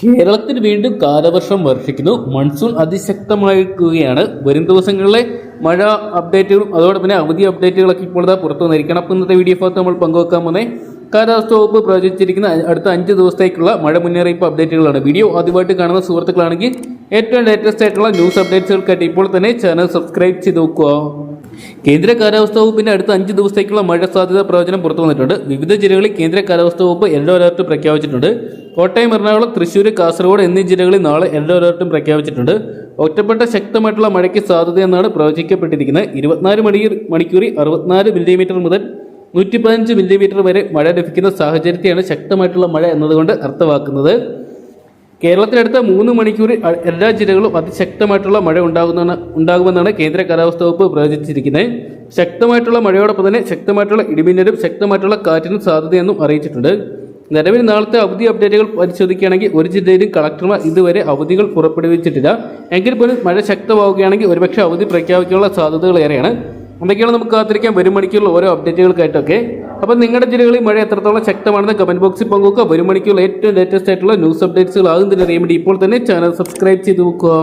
കേരളത്തിൽ വീണ്ടും കാലവർഷം വർഷിക്കുന്നു. മൺസൂൺ അതിശക്തമായിരിക്കുകയാണ്. വരും ദിവസങ്ങളിലെ മഴ അപ്ഡേറ്റുകളും അതോടൊപ്പം തന്നെ അവധി അപ്ഡേറ്റുകളൊക്കെ ഇപ്പോൾ പുറത്തു വന്നിരിക്കണം അപ്പോൾ ഇന്നത്തെ വീഡിയോ ഭാഗത്ത് നമ്മൾ പങ്കുവെക്കാൻ പോകുന്നത് കാലാവസ്ഥ വകുപ്പ് പ്രവചിച്ചിരിക്കുന്ന അടുത്ത അഞ്ച് ദിവസത്തേക്കുള്ള മഴ മുന്നറിയിപ്പ് അപ്ഡേറ്റുകളാണ് വീഡിയോ ആദ്യമായിട്ട് കാണുന്ന സുഹൃത്തുക്കളാണെങ്കിൽ ഏറ്റവും ലേറ്റസ്റ്റ് ആയിട്ടുള്ള ന്യൂസ് അപ്ഡേറ്റ്സുകൾക്കായിട്ട് ഇപ്പോൾ തന്നെ ചാനൽ സബ്സ്ക്രൈബ് ചെയ്ത് നോക്കുക. കേന്ദ്ര കാലാവസ്ഥാ വകുപ്പിന്റെ അടുത്ത അഞ്ച് ദിവസത്തേക്കുള്ള മഴ സാധ്യത പ്രവചനം പുറത്തു വന്നിട്ടുണ്ട്. വിവിധ ജില്ലകളിൽ കേന്ദ്ര കാലാവസ്ഥാ വകുപ്പ് യെല്ലോ അലർട്ട് പ്രഖ്യാപിച്ചിട്ടുണ്ട്. കോട്ടയം എറണാകുളം തൃശ്ശൂർ കാസർഗോഡ് എന്നീ ജില്ലകളിൽ നാളെ യെല്ലോ അലർട്ടും പ്രഖ്യാപിച്ചിട്ടുണ്ട്. ഒറ്റപ്പെട്ട ശക്തമായിട്ടുള്ള മഴയ്ക്ക് സാധ്യതയെന്നാണ് പ്രവചിക്കപ്പെട്ടിരിക്കുന്നത്. ഇരുപത്തിനാല് മണി മണിക്കൂറിൽ അറുപത്തിനാല് മില്ലിമീറ്റർ മുതൽ നൂറ്റി പതിനഞ്ച് മില്ലിമീറ്റർ വരെ മഴ ലഭിക്കുന്ന സാഹചര്യത്തെയാണ് ശക്തമായിട്ടുള്ള മഴ എന്നതുകൊണ്ട് അർത്ഥമാക്കുന്നത്. കേരളത്തിലടുത്ത മൂന്ന് മണിക്കൂർ എല്ലാ ജില്ലകളും അതിശക്തമായിട്ടുള്ള മഴ ഉണ്ടാകുന്ന ഉണ്ടാകുമെന്നാണ് കേന്ദ്ര കാലാവസ്ഥാ വകുപ്പ് പ്രവചിച്ചിരിക്കുന്നത്. ശക്തമായിട്ടുള്ള മഴയോടൊപ്പം തന്നെ ശക്തമായിട്ടുള്ള ഇടിമിന്നലും ശക്തമായിട്ടുള്ള കാറ്റിനും സാധ്യതയെന്നും അറിയിച്ചിട്ടുണ്ട്. നിലവിൽ നാളത്തെ അവധി അപ്ഡേറ്റുകൾ പരിശോധിക്കുകയാണെങ്കിൽ ഒരു ജില്ലയിലും കളക്ടർമാർ ഇതുവരെ അവധികൾ പുറപ്പെടുവിച്ചിട്ടില്ല. എങ്കിൽ പോലും മഴ ശക്തമാവുകയാണെങ്കിൽ ഒരുപക്ഷെ അവധി പ്രഖ്യാപിക്കാനുള്ള സാധ്യതകൾ ഏറെയാണ്. എന്തൊക്കെയാണ് നമുക്ക് കാത്തിരിക്കാൻ വരും മണിക്കൂറിൽ ഓരോ അപ്ഡേറ്റുകൾക്കായിട്ടൊക്കെ. അപ്പം നിങ്ങളുടെ ജില്ലകളിൽ മഴ എത്രത്തോളം ശക്തമാണെന്ന് കമന്റ് ബോക്സിൽ പങ്കുവെക്കുക. ഒരു മണിക്കൂർ ഏറ്റവും ലേറ്റസ്റ്റ് ആയിട്ടുള്ള ന്യൂസ് അപ്ഡേറ്റ്സുകൾ ആകും തന്നെ അറിയാൻ വേണ്ടി ഇപ്പോൾ തന്നെ ചാനൽ സബ്സ്ക്രൈബ് ചെയ്ത് നോക്കുക